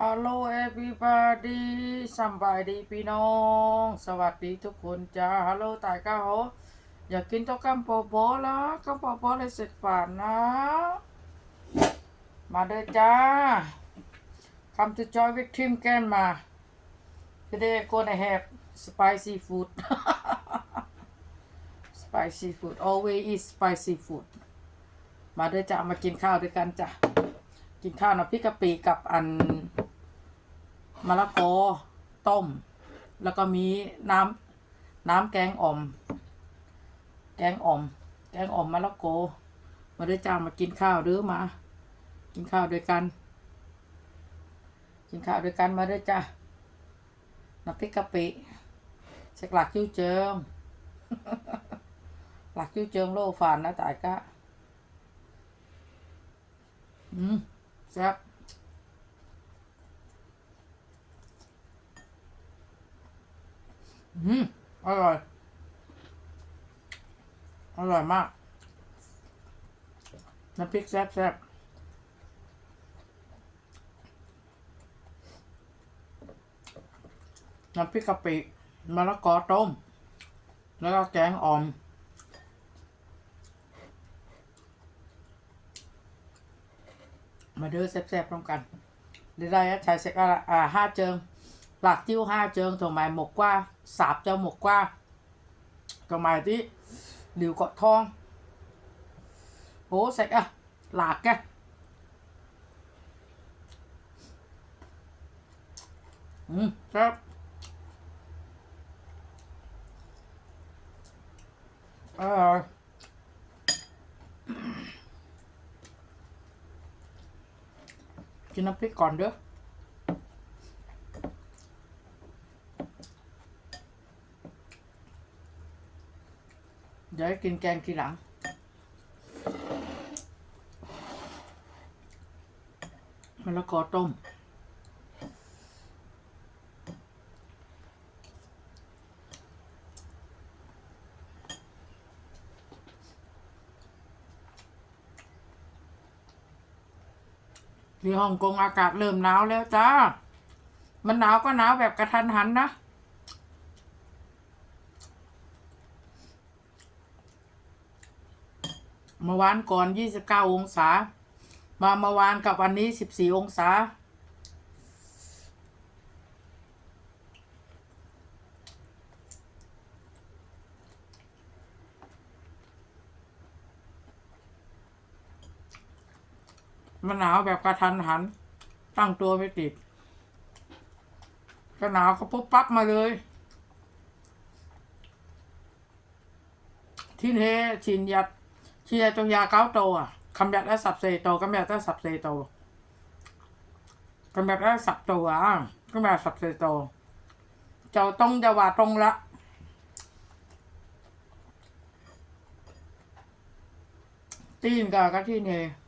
ฮัลโหล everybody สบายดีพี่น้อง สวัสดีทุกคนจ้าฮัลโหลตายก้าโหอยากกินตัวกัมปโบละกัมปโบเลยเสร็จฝานนะ มาเด้อจ้า Come to join with Tim Can มา Today gonna have spicy food spicy food always eat spicy food มาด้อจ้ามากินข้าวด้วยกันจ้ะกินข้าวน้ำพริกกะปิกับอันมะละกอต้ม แล้วก็มีน้ำน้ำแกงอ่อม แกงอ่อม แกงอ่อมมะละกอมาด้วยจ้ามากินข้าวเด้อมา กินข้าวด้วยกัน กินข้าวด้วยกันมาด้วยจ้าน้ำพริกกะปิเช็คหลักจิ้วเจิมหลักจิ้วเจิมโลฝานนะตายกะ อืมแซ่บอืมอร่อย อร่อยมาก น้ำพริกแซ่บแซ่บน้ำพริกกะปิมะละกอต้ม แล้วก็แกงอ่อม มาเด้อแซ่บๆร่วมกันเดี๋ยวได้ชายเสกอ่าห้าเจิง หลักจิ้วห้าเจิงถั่วไม้หมกกว่าสาบเจ้าหมกกว่าถั่วไม้ที่หลิวเกาะทองโอ้เสกอะหลากแกอืมครับอร่อ กินน้ำพริกก่อนเด้อเดี๋ยวให้กินแกงทีหลัง มะละกอต้ม ที่ฮ่องกงอากาศเริ่มหนาวแล้วจ้า มันหนาวก็หนาวแบบกระทันหันนะ เมื่อวานก่อน 29 องศา มาเมื่อวานกับวันนี้ 14 องศา มันหนาวแบบกระทันหัน ตั้งตัวไม่ติดก็หนาวก็ปุ๊บปั๊บมาเลย ที่เทชินยัดชียตรงยาเก้าโตอะคำยัดและสับเซโตคำยัดและสับเซโตคำยัดและสับตัวอะคำยัดสับเซโต เจ้าตรงจะว่าตรงละตีนกับกะที่เนก็ยันต้องวตีนน่ะที่เน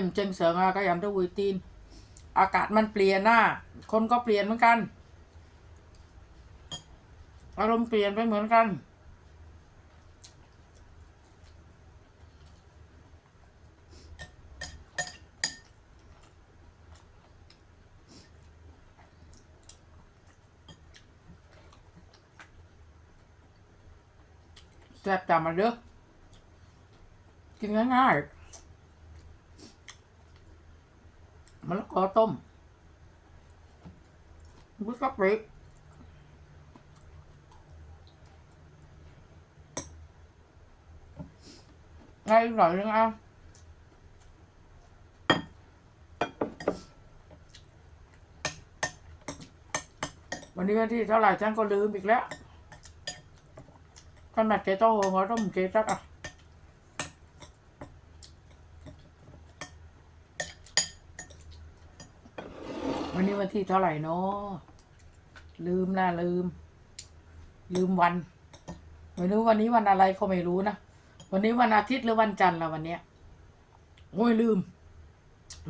มเจงเสืองอะก็ยันต้องวตีนอากาศมันเปลี่ยนหน้า คนก็เปลี่ยนเหมือนกัน อารมณ์เปลี่ยนไปเหมือนกัน แซ่บจำมาเด้อกินง่ายๆมะละกอต้มบุกกะปิไงอีกหน่อยนึงเอาวันนี้วันที่เท่าไหร่ฉันก็ลืมอีกแล้ว กันแม่เกโต้หัวต้มเกจักอะวันนี้วันที่เท่าไหร่เนาะลืมนะลืม ลืมวัน ไม่รู้วันนี้วันอะไรก็ไม่รู้นะ วันนี้วันอาทิตย์หรือวันจันทร์ละวันเนี้ยโอ้ยลืม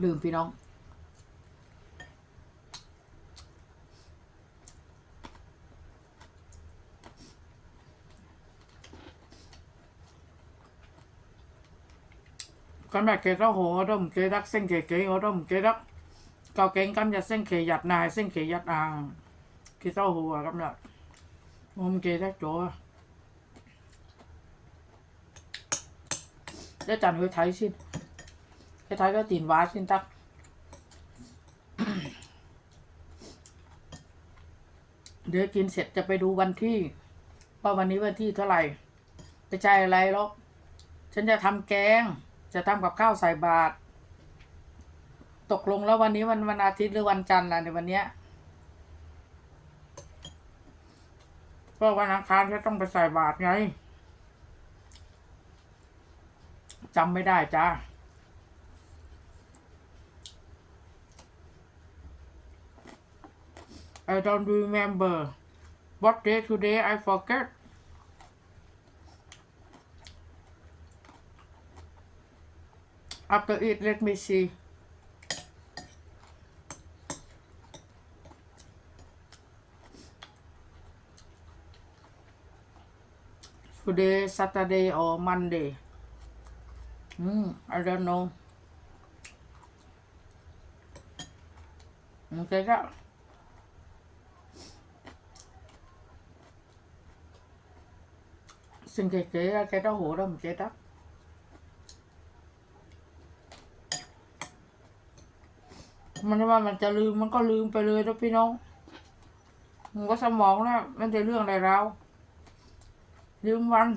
ลืมพี่น้อง กันแบบเกต้าโห我都唔记得星กเส้นเกเกโอดมเกดักเกาเก่งกันยัดเส้นเด้นเขยัดอาเกต้าโหกันแบเดักโวจันเฮยยชินเยก็ตีนว้าชินตัเดี๋ยวกินเสร็จจะไปดูวันที่ ว่าวันนี้วันที่เท่าไหร่ไปใจอะไรหรอกฉันจะทำแกง จะทำกับข้าวใส่บาตรตกลงแล้ววันนี้วันวันอาทิตย์หรือวันจันทร์ล่ะในวันเนี้ยก็วันอังคารฉันต้องไปใส่บาตรไงจำไม่ได้จ้า I don't remember what day today I forget after it let me see. Today, Saturday or Monday? Hmm I don't know. Okay that. Xin cái cái cái đó hổ đó mình chế đất มันว่ามันจะลืมมันก็ลืมไปเลยนะพี่น้องมันก็สมองแล้วมันจะเรื่องอะไรเราลืมวัน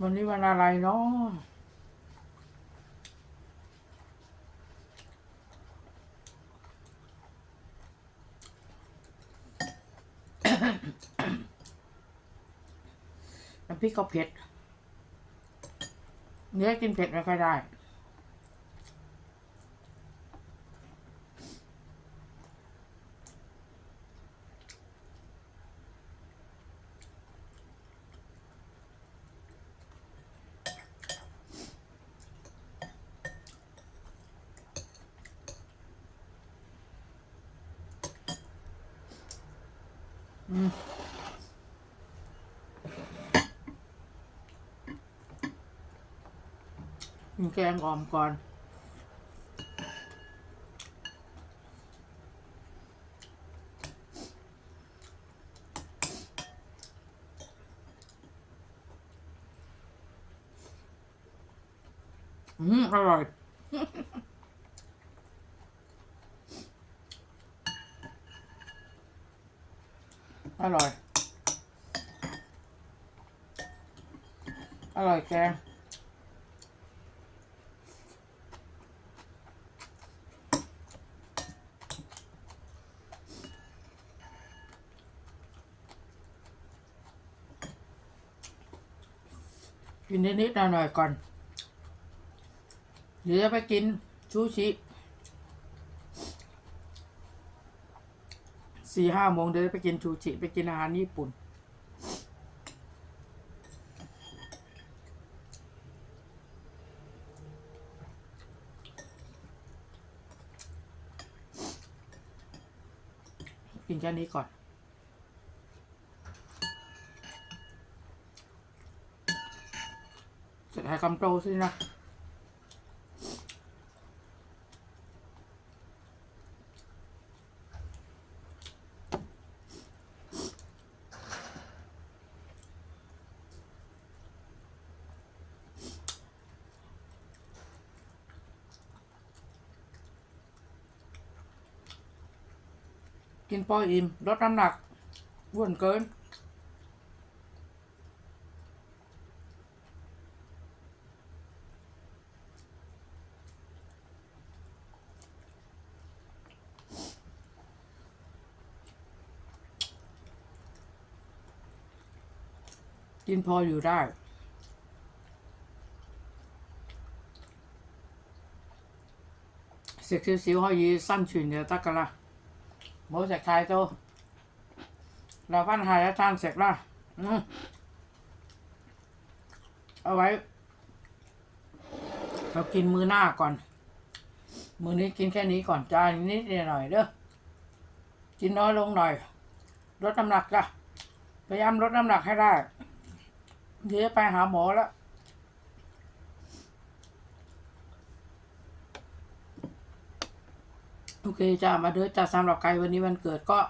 วันนี้วันอะไรเนาะ น้ำพ ริกก็เผ็ด เนื้อกินเผ็ดไม่ค่อยได้ อืม กิน แกงอ่อมก่อน อืม อร่อยอร่อย อร่อยแกง กินนิดๆหน่อยๆก่อนเดี๋ยวจะไปกินซูชิสี่ห้าโมงเดี๋ยวไปกินซูชิ ไปกินอาหารญี่ปุ่น กินแค่นี้ก่อน เสร็จให้คำโตสินะกินพออิ่มลดน้ำหนักอ้วนเกิน กินพออยู่ได้ 食少少可以生存就得噶啦，唔好食太多。留翻下一餐食啦，嗯，เอาไว้ เรากินมื้อหน้าก่อน มือนี้กินแค่นี้ก่อนจานนิดหน่อยเด้อ กินน้อยลงหน่อย ลดน้ำหนักจ้ะ พยายามลดน้ำหนักให้ได้ เดี๋ยวไปหาหมอแล้วโอเคจ้ามาเด้อจ้าสำหรับใครวันนี้วันเกิดก็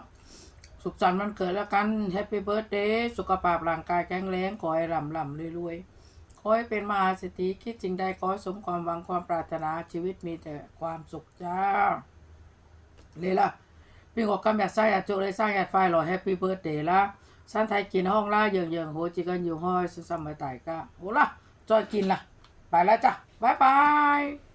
สุขสันต์วันเกิดแล้วกันแฮปปี้เบิร์ดเดย์สุขภาพร่างกายแข็งแรงขอให้ร่ำร่ำรวยๆขอให้เป็นมหาเศรษฐีคิดจริงใดขอสมความหวังความปรารถนาชีวิตมีแต่ความสุขจ้าเลยล่ะพี่บอกกำอยากใส่อาจุเลยสร้างอยากไฟหล่อแฮปปี้เบิร์ดเดย์ละ สั้นไทยกินห้องล่าเยิงเยิงๆโหจิกันอยู่ห้อยสุดสมัยตายก็โหล่ะจอยกินล่ะ ไปแล้วจ้ะบ๊ายบาย